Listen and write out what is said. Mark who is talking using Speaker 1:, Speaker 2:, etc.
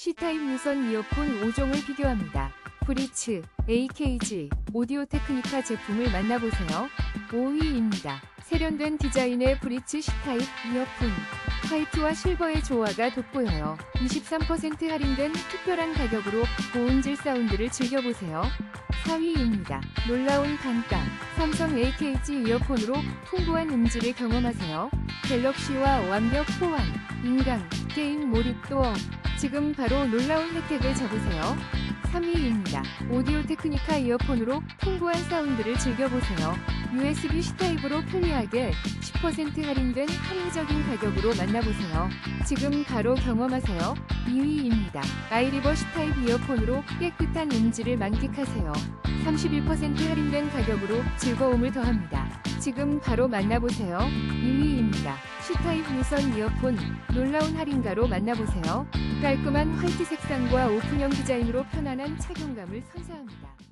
Speaker 1: C타입 유선 이어폰 5종을 비교합니다. 브리츠, AKG, 오디오 테크니카 제품을 만나보세요. 5위입니다. 세련된 디자인의 브리츠 C타입 이어폰. 화이트와 실버의 조화가 돋보여요. 23% 할인된 특별한 가격으로 고음질 사운드를 즐겨보세요. 4위입니다. 놀라운 반가. 삼성 AKG 이어폰으로 풍부한 음질을 경험하세요. 갤럭시와 완벽 호환, 인강, 게임 몰입도 업. 지금 바로 놀라운 혜택을 잡으세요. 3위입니다. 오디오 테크니카 이어폰으로 풍부한 사운드를 즐겨보세요. USB C타입으로 편리하게 10% 할인된 합리적인 가격으로 만나보세요. 지금 바로 경험하세요. 2위입니다. 아이리버 C타입 이어폰으로 깨끗한 음질을 만끽하세요. 31% 할인된 가격으로 즐거움을 더합니다. 지금 바로 만나보세요. 2위입니다. C타입 유선 이어폰 놀라운 할인가로 만나보세요. 깔끔한 화이트 색상과 오픈형 디자인으로 편안한 착용감을 선사합니다.